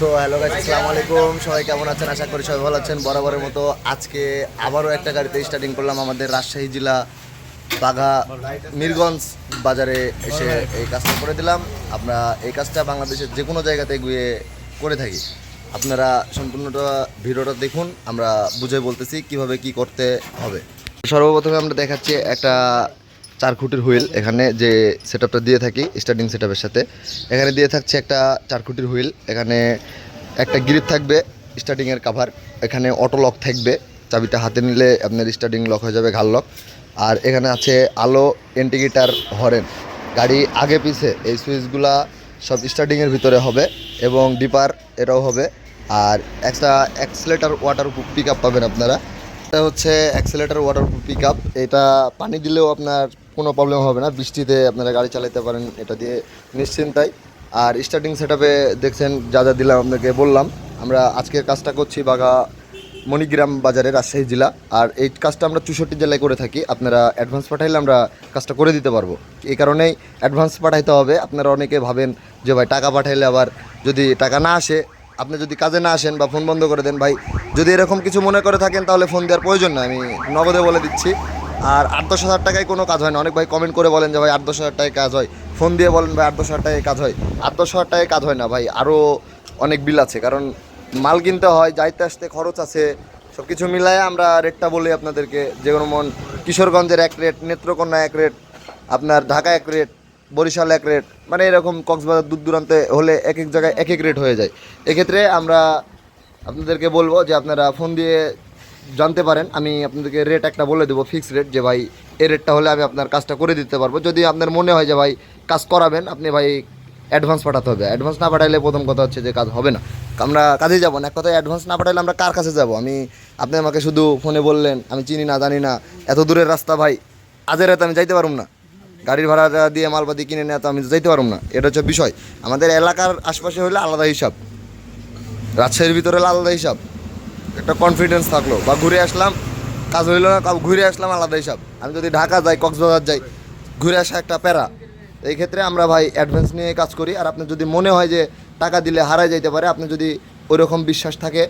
So, hello guys আসসালামু আলাইকুম। সবাই কেমন আছেন? আশা করি সবাই ভালো আছেন। বরাবরের মতো আজকে আবারও একটা গাড়িতে স্টার্টিং করলাম আমাদের রাজশাহী জেলা বাঘা মিরগঞ্জ বাজারে এসে এই কাজটা করে দিলাম। আমরা এই কাজটা বাংলাদেশের যে কোনো জায়গাতে গিয়ে করে থাকি। আপনারা সম্পূর্ণটা ভিডিওটা দেখুন, আমরা বুঝে বলতেছি কীভাবে কি করতে হবে। সর্বপ্রথমে আমরা দেখাচ্ছি একটা চার খুঁটির হুইল এখানে যে সেটআপটা দিয়ে থাকি স্টার্টিং সেটআপের সাথে। এখানে দিয়ে থাকছে একটা চার খুঁটির হুইল। এখানে একটা গ্রিপ থাকবে স্টার্টিংয়ের কাভার এখানে অটো লক থাকবে, চাবিটা হাতে নিলে আপনার স্টার্টিং লক হয়ে যাবে ঘাল লক আর এখানে আছে আলো ইন্ডিকেটার হরেন গাড়ি আগে পিছে, এই সুইচগুলা সব স্টার্টিংয়ের ভিতরে হবে এবং ডিপার এটাও হবে। আর একটা অ্যাক্সিলেটার ওয়াটার পিক আপ পাবেন আপনারা। এটা হচ্ছে অ্যাক্সেলেটার ওয়াটার পিক আপ এটা পানি দিলেও আপনার কোনো প্রবলেম হবে না। বৃষ্টিতে আপনারা গাড়ি চালাতে পারেন, এটা দিয়ে নিশ্চিন্তায়। আর স্টার্টিং সেট দেখছেন, যা যা দিলাম আপনাকে বললাম। আমরা আজকের কাজটা করছি বাঘা মণিগ্রাম বাজারে রাজশাহী জেলা। আর এই কাজটা আমরা চৌষট্টি জেলায় করে থাকি। আপনারা অ্যাডভান্স পাঠাইলে আমরা কাজটা করে দিতে পারব। এই কারণেই অ্যাডভান্স পাঠাইতে হবে। আপনারা অনেকে ভাবেন যে, ভাই, টাকা পাঠাইলে আবার যদি টাকা না আসে, আপনি যদি কাজে না আসেন বা ফোন বন্ধ করে দেন, ভাই, যদি এরকম কিছু মনে করে থাকেন, তাহলে ফোন দেওয়ার প্রয়োজন না আমি নগদে বলে দিচ্ছি। আর আট দশ হাজার টাকায় কোনো কাজ হয় না। অনেক ভাই কমেন্ট করে বলেন যে, ভাই, আট দশ হাজার টাকায় কাজ হয়। ফোন দিয়ে বলেন, ভাই, আট দশ হাজার টাকায় কাজ হয়। আট দশ হাজার টাকায় কাজ হয় না, ভাই। আরও অনেক বিল আছে। কারণ মাল কিনতে হয়, যাইতে আসতে খরচ আছে। সব কিছু মিলায় আমরা রেটটা বলি আপনাদেরকে। যেমন কিশোরগঞ্জের এক রেট নেত্রকোনা এক রেট আপনার ঢাকা এক রেট বরিশাল এক রেট মানে এরকম কক্সবাজার দূর দূরান্তে হলে এক এক জায়গায় এক এক রেট হয়ে যায়। এক্ষেত্রে আমরা আপনাদেরকে বলব যে, আপনারা ফোন দিয়ে জানতে পারেন, আমি আপনাদেরকে রেট একটা বলে দেবো ফিক্স রেট যে ভাই, এই রেটটা হলে আমি আপনার কাজটা করে দিতে পারব। যদি আপনার মনে হয় যে ভাই, কাজ করাবেন, আপনি ভাই অ্যাডভান্স পাঠাতে হবে। অ্যাডভান্স না পাঠাইলে প্রথম কথা হচ্ছে যে কাজ হবে না। আমরা কাজে যাব না। এক কথায় অ্যাডভান্স না পাঠাইলে আমরা কার কাছে যাব? আমি, আপনি আমাকে শুধু ফোনে বললেন, আমি চিনি না, জানি না। এত দূরের রাস্তা ভাই, আজের রাতে আমি যাইতে পারব না। গাড়ির ভাড়া দিয়ে মালপাতি কিনে নেওয়া তো আমি যাইতে পারব না। এটা হচ্ছে বিষয়। আমাদের এলাকার আশপাশে হলে আলাদা হিসাব। রাজশাহীর ভিতরে আলাদা হিসাব। একটা কনফিডেন্স থাকল। বা ঘুরে আসলাম, কাজ হইল না ঘুরে আসলাম আলাদা হিসাব। আমি যদি ঢাকা যাই, কক্সবাজার যাই, ঘুরে আসা একটা প্যারা। এই ক্ষেত্রে আমরা ভাই অ্যাডভান্স নিয়ে কাজ করি। আর আপনি যদি মনে হয় যে টাকা দিলে হারায় যাইতে পারে, আপনি যদি ওইরকম বিশ্বাস থাকে,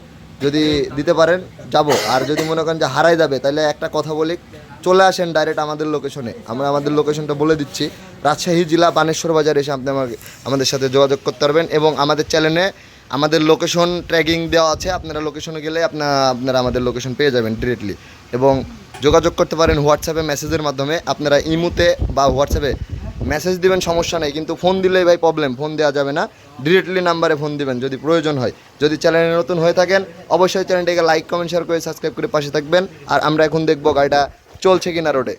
যদি দিতে পারেন, যাব। আর যদি মনে করেন যে হারাই যাবে, তাহলে একটা কথা বলি, চলে আসেন ডাইরেক্ট আমাদের লোকেশনে আমরা আমাদের লোকেশনটা বলে দিচ্ছি। রাজশাহী জেলা বানেশ্বর বাজার এসে আপনি আমাকে আমাদের সাথে যোগাযোগ করতে পারবেন এবং আমাদের চ্যানেলে আমাদের লোকেশন ট্র্যাকিং দেওয়া আছে, আপনারা লোকেশনে গেলে আপনার আপনারা আমাদের লোকেশন পেয়ে যাবেন ডিরেক্টলি এবং যোগাযোগ করতে পারেন হোয়াটসঅ্যাপে মেসেজের মাধ্যমে। আপনারা ইমুতে বা হোয়াটসঅ্যাপে মেসেজ দিবেন, সমস্যা নেই। কিন্তু ফোন দিলেই ভাই প্রবলেম ফোন দেওয়া যাবে না। ডিরেক্টলি নাম্বারে ফোন দিবেন, যদি প্রয়োজন হয়। যদি চ্যানেলে নতুন হয়ে থাকেন, অবশ্যই চ্যানেলটিকে লাইক কমেন্ট শেয়ার করে সাবস্ক্রাইব করে পাশে থাকবেন। আর আমরা এখন দেখব গাড়িটা চলছে কিনা রোডে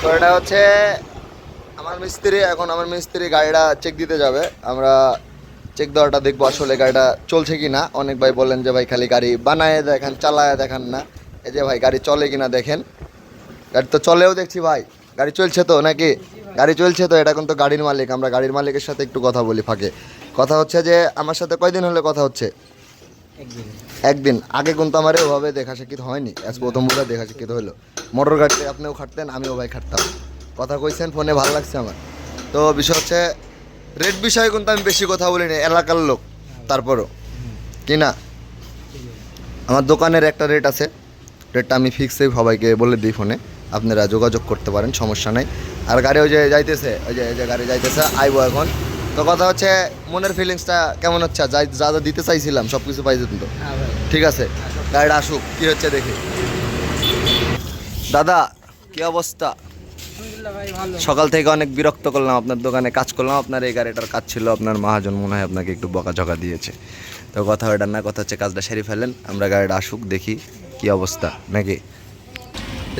তো এটা হচ্ছে আমার মিস্ত্রি, এখন আমার মিস্ত্রি গাড়িটা চেক দিতে যাবে। আমরা চেক দেওয়াটা দেখব আসলে গাড়িটা চলছে কি না অনেক ভাই বললেন যে ভাই খালি গাড়ি বানায় দেখান চালায় দেখান না। এই যে ভাই গাড়ি চলে কিনা দেখেন। গাড়ি তো চলেও দেখছি ভাই। গাড়ি চলছে তো নাকি? গাড়ি চলছে তো এটা কিন্তু গাড়ির মালিক। আমরা গাড়ির মালিকের সাথে একটু কথা বলি ফাঁকে। কথা হচ্ছে যে আমার সাথে কয়দিন হলে কথা হচ্ছে? একদিন। আগে কিন্তু আমার ওভাবে দেখা শিক্ষিত হয়নি। আজ প্রথম বোধহয় দেখা শিক্ষিত হলো। মোটর গাড়িতে আপনিও খাটতেন আমিও ভাই খাটতাম। কথা কইছেন ফোনে ভালো লাগছে আমার। তো বিষয় হচ্ছে রেট বিষয়ে কিন্তু আমি বেশি কথা বলিনি এলাকার লোক তারপরও। কি না? আমার দোকানের একটা রেট আছে রেটটা আমি ফিক্সে সবাইকে বলে দিই ফোনে আপনারা যোগাযোগ করতে পারেন সমস্যা নেই। আর গাড়ি ওই যে যাইতেছে ওই যে যে গাড়ি যাইতেছে আইবো এখন। তো কথা হচ্ছে মনের ফিলিংসটা কেমন হচ্ছে? যাই যা যা দিতে চাইছিলাম সব কিছু পাই যেত তো ঠিক আছে গাড়িটা আসুক কী হচ্ছে দেখি। দাদা কী অবস্থা? সকাল থেকে অনেক বিরক্ত করলাম, আপনার দোকানে কাজ করলাম, আপনার এই গাড়িটার কাজ ছিল, আপনার মহাজন মনে হয় আপনাকে একটু বকাঝকা দিয়েছে। তো কথা ওইটা না, কথা হচ্ছে কাজটা সেরে ফেলেন আমরা গাড়িটা আসুক, দেখি কি অবস্থা। নাকি?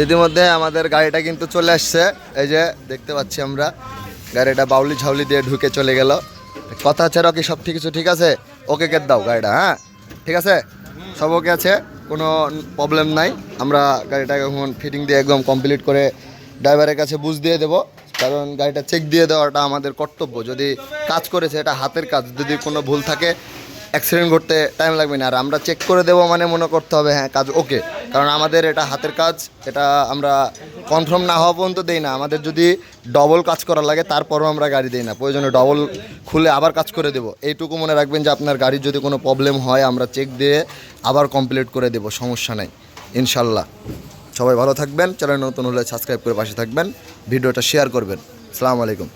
ইতিমধ্যে আমাদের গাড়িটা কিন্তু চলে আসছে, এই যে দেখতে পাচ্ছি আমরা, গাড়িটা বাউলি ঝাউলি দিয়ে ঢুকে চলে গেল। কথা হচ্ছে, রকি, সব ঠিক কিছু ঠিক আছে? ওকে কে দাও গাড়িটা হ্যাঁ? ঠিক আছে? সব ওকে আছে, কোনো প্রবলেম নাই। আমরা গাড়িটাকে এখন ফিটিং দিয়ে একদম কমপ্লিট করে ড্রাইভারের কাছে বুঝ দিয়ে দেবো, কারণ গাড়িটা চেক দিয়ে দেওয়াটা আমাদের কর্তব্য। যদি কাজ করেছে, এটা হাতের কাজ। যদি কোনো ভুল থাকে অ্যাক্সিডেন্ট ঘটতে টাইম লাগবে না। আর আমরা চেক করে দেবো মানে মনে করতে হবে হ্যাঁ কাজ ওকে কারণ আমাদের এটা হাতের কাজ, এটা আমরা কনফার্ম না হওয়া পর্যন্ত দেই না। আমাদের যদি ডবল কাজ করা লাগে, তারপরও আমরা গাড়ি দিই না। প্রয়োজনে ডবল খুলে আবার কাজ করে দেবো। এইটুকু মনে রাখবেন যে আপনার গাড়ির যদি কোনো প্রবলেম হয়, আমরা চেক দিয়ে আবার কমপ্লিট করে দেবো, সমস্যা নেই। ইনশাল্লাহ। সবাই ভালো থাকবেন, চ্যানেল নতুন হলে সাবস্ক্রাইব করে পাশে থাকবেন, ভিডিওটা শেয়ার করবেন। সালাম আলাইকুম।